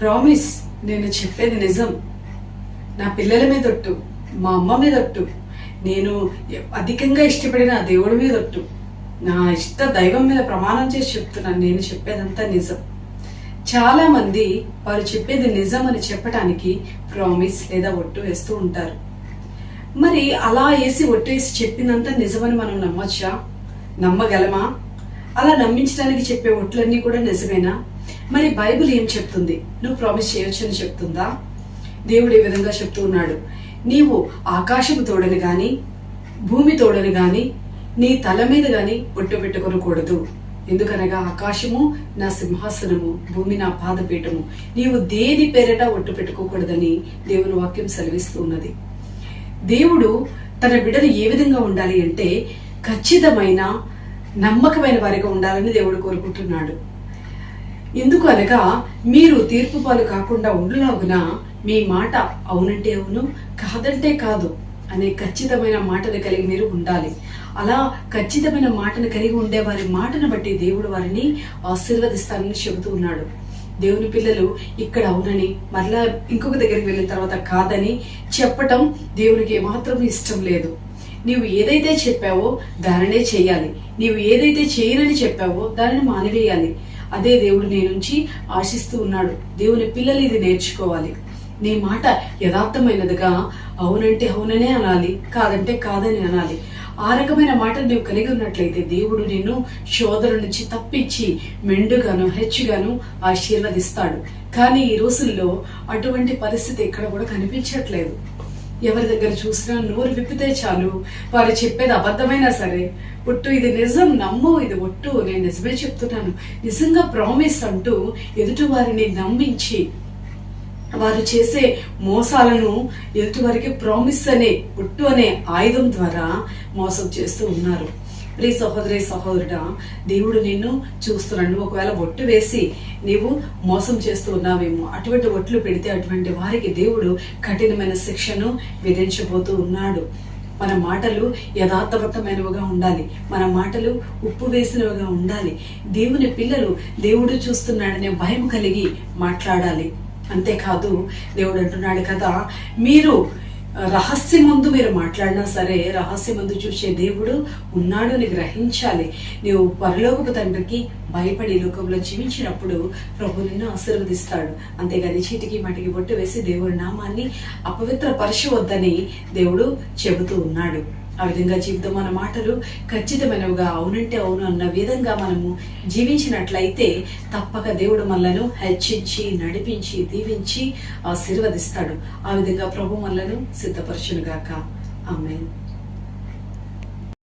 Promise నేను చెప్పేది నిజం. నా పిల్లల మీద ఒట్టు మా అమ్మ మీద ఒట్టు. నేను అధికంగా ఇష్టపడిన దేవుడి మీద ఒట్టు. నా ఇష్ట దైవం మీద ప్రమాణం చేసి చెప్తున్నాను నేను చెప్పేదంతా నిజం. చాలా మంది వారు చెప్పేది నిజం అని చెప్పటానికి ప్రామిస్ లేదా ఒట్టు వేస్తూ ఉంటారు. మరి అలా వేసి ఒట్టు వేసి చెప్పిందంతా నిజమని మనం నమ్మొచ్చా? నమ్మగలమా? అలా నమ్మించడానికి చెప్పే ఒట్లన్నీ కూడా నిజమేనా? మరి బైబిల్ ఏం చెప్తుంది? నువ్వు ప్రామిస్ చేయొచ్చు అని చెప్తుందా? దేవుడు ఈ విధంగా చెప్తూ ఉన్నాడు? నీవు ఆకాశము తోడని గాని భూమి తోడని గాని నీ తల మీద గాని ఒట్టు పెట్టుకొనకూడదు. ఎందుకనగా ఆకాశము నా సింహాసనము భూమి నా పాదపీఠము. నీవు దేని పేరిట ఒట్టు పెట్టుకోకూడదని దేవుని వాక్యం సెలవిస్తూ ఉన్నది. దేవుడు తన బిడ్డలు ఏ విధంగా ఉండాలి అంటే ఖచ్చితమైన నమ్మకమైన వారిగా ఉండాలని దేవుడు కోరుకుంటున్నాడు. ఎందుకు అనగా మీరు తీర్పు పాలు కాకుండా ఉండులాగున మీ మాట అవునంటే అవును కాదంటే కాదు అనే ఖచ్చితమైన మాటను కలిగి మీరు ఉండాలి. అలా ఖచ్చితమైన మాటను కలిగి ఉండే వారి మాటను బట్టి దేవుడు వారిని ఆశీర్వదిస్తానని చెబుతూ ఉన్నాడు. దేవుని పిల్లలు ఇక్కడ అవునని మరలా ఇంకొక దగ్గరికి వెళ్ళిన తర్వాత కాదని చెప్పటం దేవునికి ఏమాత్రం ఇష్టం లేదు. నీవు ఏదైతే చెప్పావో దానినే చేయాలి. నీవు ఏదైతే చేయనని చెప్పావో దానిని మానివేయాలి. అదే దేవుడు నీ నుంచి ఆశిస్తూ ఉన్నాడు. దేవుని పిల్లలు ఇది నేర్చుకోవాలి. నీ మాట యథార్థమైనదిగా అవునంటే అవుననే అనాలి కాదంటే కాదని అనాలి. ఆ రకమైన మాటలు నువ్వు కలిగి ఉన్నట్లయితే దేవుడు నిన్ను శోధన నుంచి తప్పించి మెండుగాను హెచ్చుగాను ఆశీర్వదిస్తాడు. కానీ ఈ రోజుల్లో అటువంటి పరిస్థితి ఎక్కడ కూడా కనిపించట్లేదు. ఎవరి దగ్గర చూసినా నోరు విప్పితే చాలు. వారు చెప్పేది అబద్ధమైనా సరే. ఒట్టు ఇది నిజం నమ్ము ఇది ఒట్టు. నేను నిజమే చెప్తున్నాను. నిజంగా ప్రామిస్ అంటూ ఎదుటి వారిని నమ్మించి వారు చేసే మోసాలను ఎదుటి వారికి ప్రామిస్ అనే ఒట్టు అనే ఆయుధం ద్వారా మోసం చేస్తూ ఉన్నారు. ప్రియ సహోదరి సహోదరుడ దేవుడు నిన్ను చూస్తున్నాడు. నువ్వు ఒకవేళ ఒట్టు వేసి నీవు మోసం చేస్తూ ఉన్నావేమో అటువంటి ఒట్లు పెడితే అటువంటి వారికి దేవుడు కఠినమైన శిక్షను విధించబోతూ ఉన్నాడు. మన మాటలు యథార్థవంతమైనవిగా ఉండాలి. మన మాటలు ఉప్పు వేసినవిగా ఉండాలి. దేవుని పిల్లలు దేవుడు చూస్తున్నాడనే భయం కలిగి మాట్లాడాలి. అంతేకాదు దేవుడు అంటున్నాడు కదా మీరు రహస్యమందు మీరు మాట్లాడినా సరే రహస్యమందు చూసే దేవుడు ఉన్నాడు అని గ్రహించాలి. నీవు పరలోకపు తండ్రికి భయపడి లోకంలో జీవించినప్పుడు ప్రభు నిన్ను ఆశీర్వదిస్తాడు. అంతేగాని చీటికి మటికి బొట్టు వేసి దేవుడి నామాన్ని అపవిత్ర వద్దని దేవుడు చెబుతూ ఉన్నాడు. ఆ విధంగా జీవితం మన మాటలు ఖచ్చితమైనవిగా అవునంటే అవును అన్న విధంగా మనము జీవించినట్లయితే తప్పక దేవుడు మనలను హెచ్చించి నడిపించి దీవించి ఆశీర్వదిస్తాడు. ఆ విధంగా ప్రభు మనలను సిద్ధపరచునుగాక. ఆమె